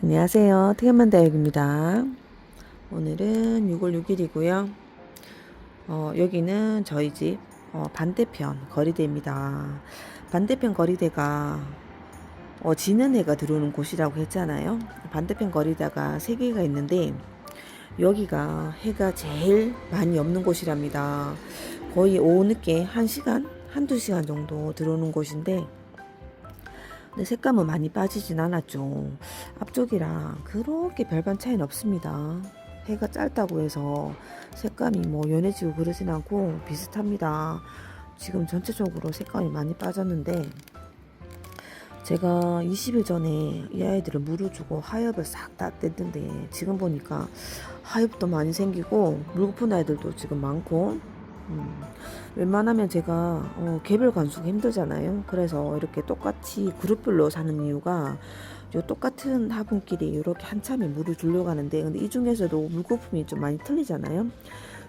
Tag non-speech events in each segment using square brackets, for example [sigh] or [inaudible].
안녕하세요. 특연만 다육입니다. 오늘은 6월 6일이고요. 어, 여기는 저희 집 어, 반대편 거리대입니다. 반대편 거리대가 어, 지는 해가 들어오는 곳이라고 했잖아요. 반대편 거리대가 세 개가 있는데 여기가 해가 제일 많이 없는 곳이랍니다. 거의 오후 늦게 1시간, 한두 시간 정도 들어오는 곳인데 근데 색감은 많이 빠지진 않았죠. 앞쪽이랑 그렇게 별반 차이는 없습니다. 해가 짧다고 해서 색감이 뭐 연해지고 그러진 않고 비슷합니다. 지금 전체적으로 색감이 많이 빠졌는데 제가 20일 전에 이 아이들을 물을 주고 하엽을 싹 다 뗐는데 지금 보니까 하엽도 많이 생기고 물 고픈 아이들도 지금 많고 음, 웬만하면 제가 어, 개별 관수가 힘들잖아요. 그래서 이렇게 똑같이 그룹별로 사는 이유가 요 똑같은 화분끼리 이렇게 한참에 물을 하는데 근데 이 중에서도 물거품이 좀 많이 틀리잖아요.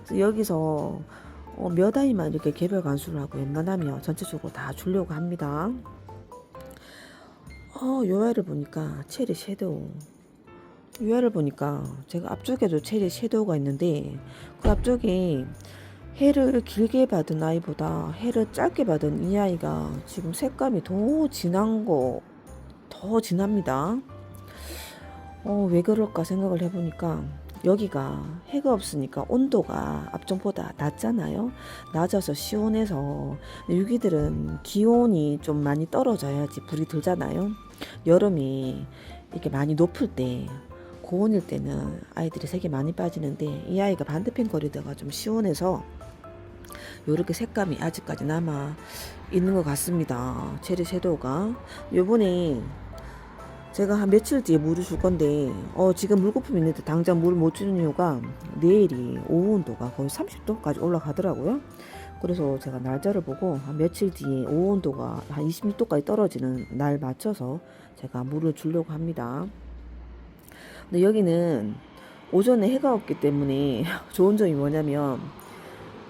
그래서 여기서 어, 몇 아이만 이렇게 개별 관수를 하고 웬만하면 전체적으로 다 주려고 합니다. 어, 요 아이를 보니까 체리 섀도우. 요 아이를 보니까 제가 앞쪽에도 체리 섀도우가 있는데 그 앞쪽에 해를 길게 받은 아이보다 해를 짧게 받은 이 아이가 지금 색감이 더 진한 거, 더 진합니다. 어, 왜 그럴까 생각을 해보니까 여기가 해가 없으니까 온도가 앞쪽보다 낮잖아요. 낮아서 시원해서 유기들은 기온이 좀 많이 떨어져야지 불이 들잖아요. 여름이 이렇게 많이 높을 때 고온일 때는 아이들이 색이 많이 빠지는데 이 아이가 반대편 거리다가 좀 시원해서 요렇게 색감이 아직까지 남아 있는 것 같습니다. 체리 섀도우가 요번에 제가 한 며칠 뒤에 물을 줄 건데 어 지금 물거품 있는데 당장 물을 못 주는 이유가 내일이 오후 온도가 거의 30도까지 올라가더라고요. 그래서 제가 날짜를 보고 한 며칠 뒤에 오후 온도가 한 26도까지 떨어지는 날 맞춰서 제가 물을 주려고 합니다. 근데 여기는 오전에 해가 없기 때문에 [laughs] 좋은 점이 뭐냐면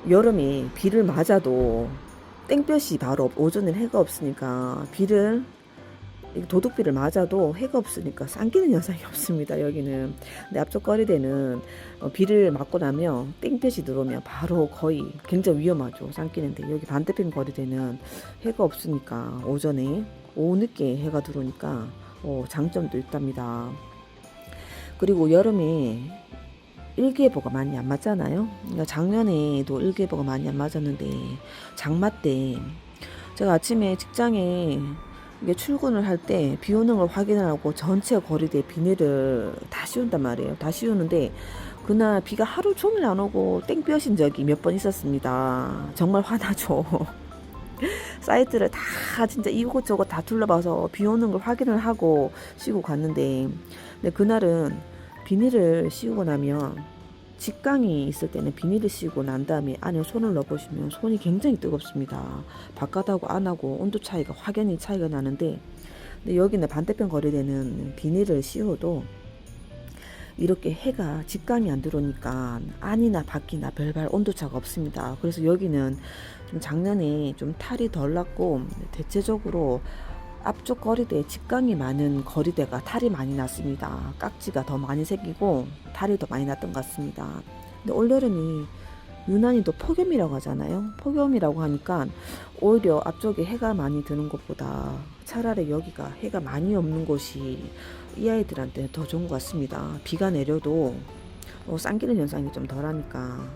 여름에 비를 맞아도 땡볕이 바로 없- 오전에 해가 없으니까 비를 이 도둑비를 맞아도 해가 없으니까 삼키는 현상이 [laughs] 없습니다 여기는. 근데 앞쪽 거리대는 어, 비를 맞고 나면 땡볕이 들어오면 바로 거의 굉장히 위험하죠 삼키는데. 여기 반대편 거리대는 해가 없으니까 오전에 오후 늦게 해가 들어오니까 어, 장점도 있답니다 그리고 여름에 일기예보가 많이 안 맞잖아요. 그러니까 작년에도 일기예보가 많이 안 맞았는데 장마 때 제가 아침에 직장에 이게 출근을 할 때 비 오는 걸 확인을 하고 전체 거리대 비닐을 다 씌운단 말이에요. 다 씌우는데 그날 비가 하루 종일 안 오고 땡볕인 적이 몇 번 있었습니다. 정말 화나죠. [laughs] 사이트를 다 진짜 이곳저곳 다 둘러봐서 비 오는 걸 확인을 하고 씌우고 갔는데 근데 그날은 비닐을 씌우고 나면 직강이 있을 때는 비닐을 씌우고 난 다음에 안에 손을 넣어보시면 손이 굉장히 뜨겁습니다. 바깥하고 안하고 온도 차이가 확연히 차이가 나는데 근데 여기는 반대편 거리대는 비닐을 씌워도 이렇게 해가 직감이 안 들어오니까 안이나 밖이나 별발 온도차가 없습니다. 그래서 여기는 좀 작년에 좀 탈이 덜 났고 대체적으로 앞쪽 거리대에 직감이 많은 거리대가 탈이 많이 났습니다. 깍지가 더 많이 생기고 탈이 더 많이 났던 것 같습니다. 근데 올여름이 유난히 또 폭염이라고 하잖아요. 폭염이라고 하니까 오히려 앞쪽에 해가 많이 드는 것보다 차라리 여기가 해가 많이 없는 곳이 이 아이들한테 더 좋은 것 같습니다. 비가 내려도 어, 쌍기는 현상이 좀 덜하니까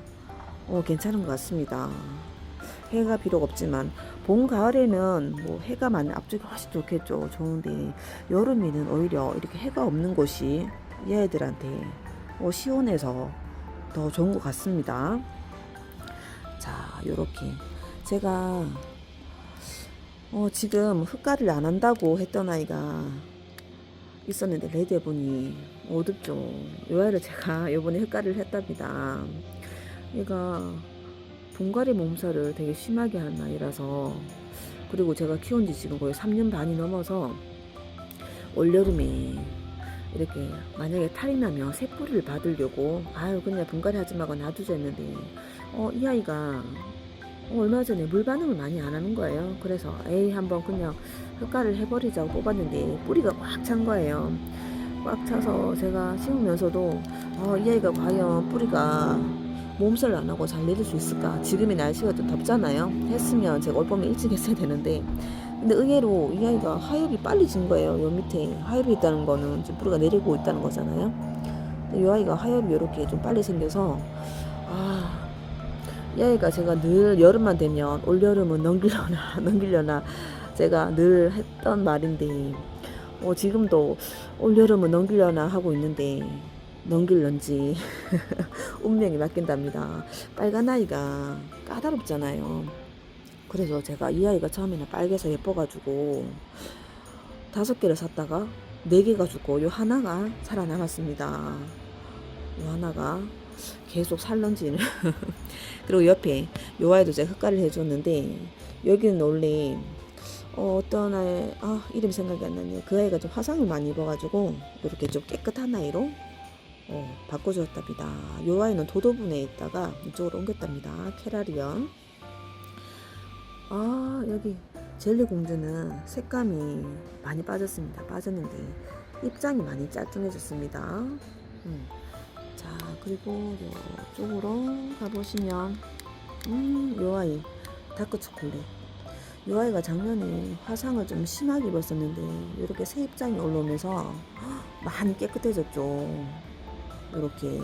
어, 괜찮은 것 같습니다. 해가 비록 없지만 봄 가을에는 뭐 해가 많은 앞쪽이 훨씬 좋겠죠. 좋은데 여름에는 오히려 이렇게 해가 없는 곳이 이 아이들한테 어, 시원해서 더 좋은 것 같습니다. 자, 요렇게 제가 어, 지금 흙가를 안 한다고 했던 아이가 있었는데 레드해보니 어둡죠. 요 아이를 제가 [laughs] 요번에 흙가를 했답니다. 얘가 분갈이 몸살을 되게 심하게 하는 아이라서 그리고 제가 키운 지 지금 거의 3년 반이 넘어서 올여름에 이렇게 만약에 탈이 나면 새뿌리를 받으려고 아유 그냥 분갈이 하지 말고 놔두자 했는데 어, 이 아이가 어, 얼마 전에 물 반응을 많이 안 하는 거예요. 그래서 에이 한번 그냥 흙가를 해버리자고 뽑았는데 뿌리가 꽉 찬 거예요. 꽉 차서 제가 심으면서도 어, 이 아이가 과연 뿌리가 몸살 안 하고 잘 내릴 수 있을까? 지금이 날씨가 좀 덥잖아요. 했으면 제가 올 봄에 일찍 했어야 되는데 근데 의외로 이 아이가 하엽이 빨리 진 거예요. 요 밑에 하엽이 있다는 거는 지금 뿌리가 내리고 있다는 거잖아요. 근데 이 아이가 하엽이 이렇게 좀 빨리 생겨서 아, 이 아이가 제가 늘 여름만 되면 올 여름은 넘기려나 [laughs] 넘기려나 제가 늘 했던 말인데 어, 지금도 올 여름은 넘기려나 하고 있는데 넘길런지 [laughs] 운명이 맡긴답니다. 빨간 아이가 까다롭잖아요. 그래서 제가 이 아이가 처음에는 빨개서 예뻐가지고 다섯 개를 샀다가 네 개가 죽고 요 하나가 살아남았습니다. 요 하나가 계속 살런지는 [laughs] 그리고 옆에 요 아이도 제가 흑가를 해줬는데 여기는 원래 어, 어떤 아이 아 이름 생각이 안 나네요. 그 아이가 좀 화상을 많이 입어가지고 이렇게 좀 깨끗한 아이로 어, 바꿔주었답니다. 요 아이는 도도분에 있다가 이쪽으로 옮겼답니다. 캐라리언. 아 여기 젤리 공주는 색감이 많이 빠졌습니다. 빠졌는데 입장이 많이 짤뚱해졌습니다. 음. 자 그리고 이쪽으로 가보시면 음 요 아이 다크 초콜릿 요 아이가 작년에 화상을 좀 심하게 입었었는데 이렇게 새 입장이 올라오면서 많이 깨끗해졌죠. 이렇게.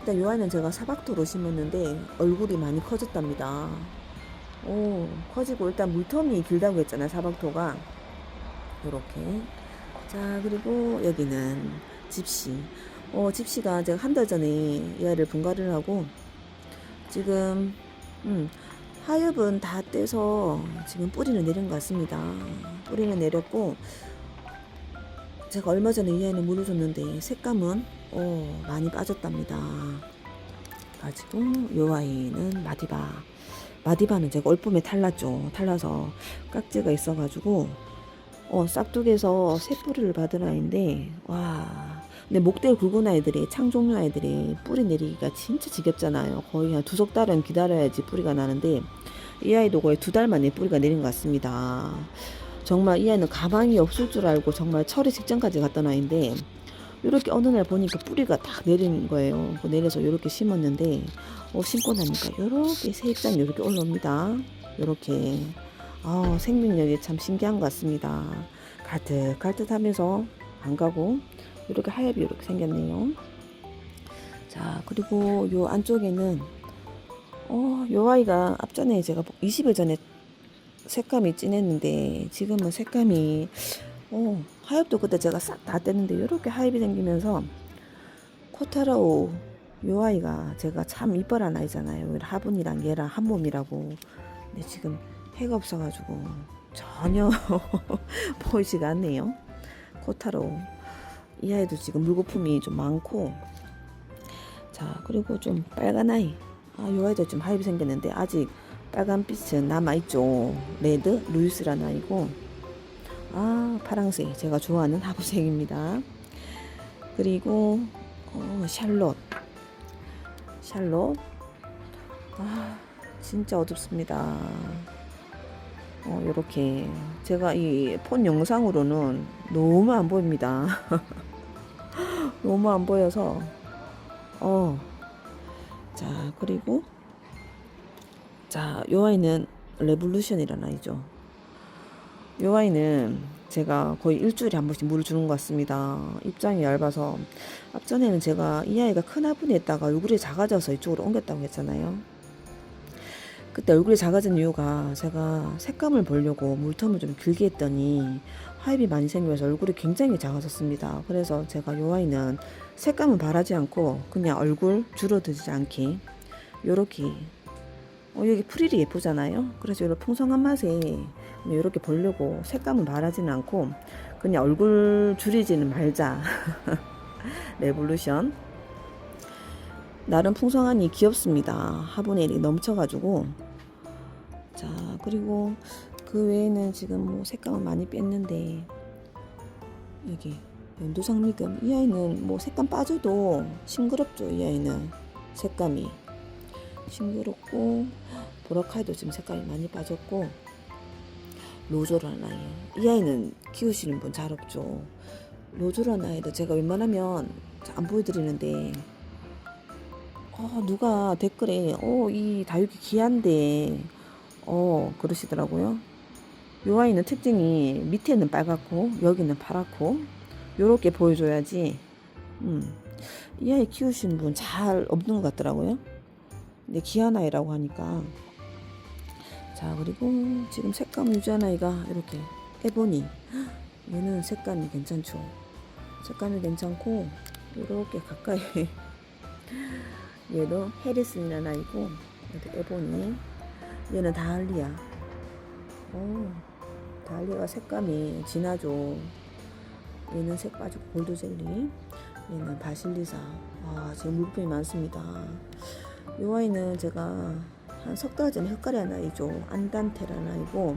일단 요 아이는 제가 사박토로 심었는데 얼굴이 많이 커졌답니다. 오 커지고 일단 물텀이 길다고 했잖아요 사박토가. 이렇게. 자 그리고 여기는 집시. 어 집시가 제가 한 달 전에 이 아이를 분갈이를 하고 지금 음 하엽은 다 떼서 지금 뿌리는 내린 것 같습니다. 뿌리는 내렸고 제가 얼마 전에 이 아이는 물을 줬는데 색감은 어 많이 빠졌답니다 가지고 요 아이는 마디바 마디바는 제가 올봄에 탈랐죠. 탈라서 깍지가 있어가지고 어 싹둑에서 새 뿌리를 받은 아이인데 와 근데 목대를 굵은 아이들이 창종류 아이들이 뿌리 내리기가 진짜 지겹잖아요. 거의 한 두 석 달은 기다려야지 뿌리가 나는데 이 아이도 거의 두 달 만에 뿌리가 내린 것 같습니다. 정말 이 아이는 가망이 없을 줄 알고 정말 철이 직전까지 갔던 아이인데 이렇게 어느 날 보니까 뿌리가 딱 내리는 거예요. 그 내려서 이렇게 심었는데 어, 심고 나니까 이렇게 새 입장이 이렇게 올라옵니다. 이렇게 아, 생명력이 참 신기한 것 같습니다. 가득하면서 안 가고 이렇게 하얗게 이렇게 생겼네요. 자 그리고 요 안쪽에는 어, 요 아이가 앞전에 제가 20일 전에 색감이 진했는데 지금은 색감이 어, 하엽도 그때 제가 싹 다 뗐는데 이렇게 하엽이 생기면서 코타라오 요 아이가 제가 참 이뻐란 아이잖아요. 화분이랑 얘랑 한 몸이라고. 근데 지금 해가 없어가지고 전혀 [laughs] 보이지가 않네요. 코타로 이 아이도 지금 물거품이 좀 많고 자 그리고 좀 빨간 아이 아요 아이도 좀 하엽이 생겼는데 아직 빨간 빛은 남아있죠. 레드 루이스라는 아이고 아 파랑색 제가 좋아하는 하부색입니다. 그리고 어, 샬롯 샬롯 아 진짜 어둡습니다. 어 요렇게 제가 이 폰 영상으로는 너무 안 보입니다. [laughs] 너무 안 보여서 어 자 그리고 자 요 아이는 레볼루션이라는 아이죠. 요 아이는 제가 거의 일주일에 한 번씩 물을 주는 것 같습니다. 입장이 얇아서 앞전에는 제가 이 아이가 큰 화분에 있다가 얼굴이 작아져서 이쪽으로 옮겼다고 했잖아요. 그때 얼굴이 작아진 이유가 제가 색감을 보려고 물텀을 좀 길게 했더니 하엽이 많이 생기면서 얼굴이 굉장히 작아졌습니다. 그래서 제가 요 아이는 색감은 바라지 않고 그냥 얼굴 줄어들지 않게 요렇게 어, 여기 프릴이 예쁘잖아요. 그래서 이런 풍성한 맛에 이렇게 보려고 색감은 바라지는 않고 그냥 얼굴 줄이지는 말자. [laughs] 레볼루션. 나름 풍성하니 귀엽습니다. 화분에 넘쳐가지고. 자, 그리고 그 외에는 지금 뭐 색감은 많이 뺐는데 여기 연두상미금 이 아이는 뭐 색감 빠져도 싱그럽죠. 이 아이는 색감이 싱그럽고 보라카이도 지금 색감이 많이 빠졌고 로조라는 아이이 아이는 키우시는 분 잘 없죠 로즈런 아이를 제가 웬만하면 안 보여드리는데 어, 누가 댓글에 어, 이 다육이 귀한데 어 그러시더라고요. 요 아이는 특징이 밑에는 빨갛고 여기는 파랗고 요렇게 보여줘야지 음, 이 아이 키우시는 분 잘 없는 것 같더라고요. 근데 귀한 아이라고 하니까. 자 그리고 지금 색감 유지한 아이가 이렇게 에보니 얘는 색감이 괜찮죠. 색감이 괜찮고 이렇게 가까이 [laughs] 얘도 해리슨이라는 아이고 얘도 에보니 얘는 다알리아. 오 다알리아가 색감이 진하죠? 얘는 색 빠지고 골드젤리 얘는 바실리사. 아 지금 물품이 많습니다 이 아이는 제가 한 석 달 전에 흑가리한 아이죠 안단테라는 아이고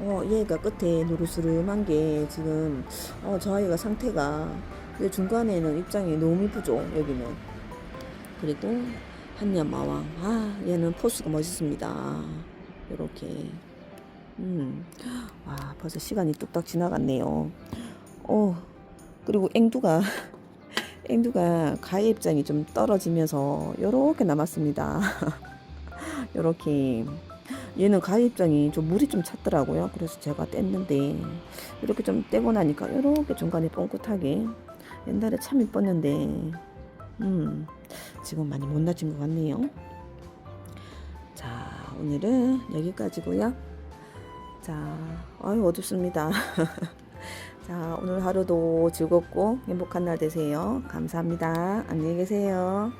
어 얘가 끝에 노르스름한 게 지금 어, 저 아이가 상태가 근데 중간에는 입장이 너무 이쁘죠 여기는. 그리고 한야마왕. 아 얘는 포스가 멋있습니다. 요렇게. 음 와 벌써 시간이 뚝딱 지나갔네요. 어 그리고 앵두가 앵두가 가해 입장이 좀 떨어지면서 요렇게 남았습니다 [laughs] 요렇게 얘는 가해 입장이 좀 물이 좀 찼더라고요 그래서 제가 뗐는데 이렇게 좀 떼고 나니까 요렇게 중간에 뻥긋하게 옛날에 참 이뻤는데 음 지금 많이 못나진 것 같네요. 자, 오늘은 여기까지고요. 자, 아유 어둡습니다. [laughs] 자, 오늘 하루도 즐겁고 행복한 날 되세요. 감사합니다. 안녕히 계세요.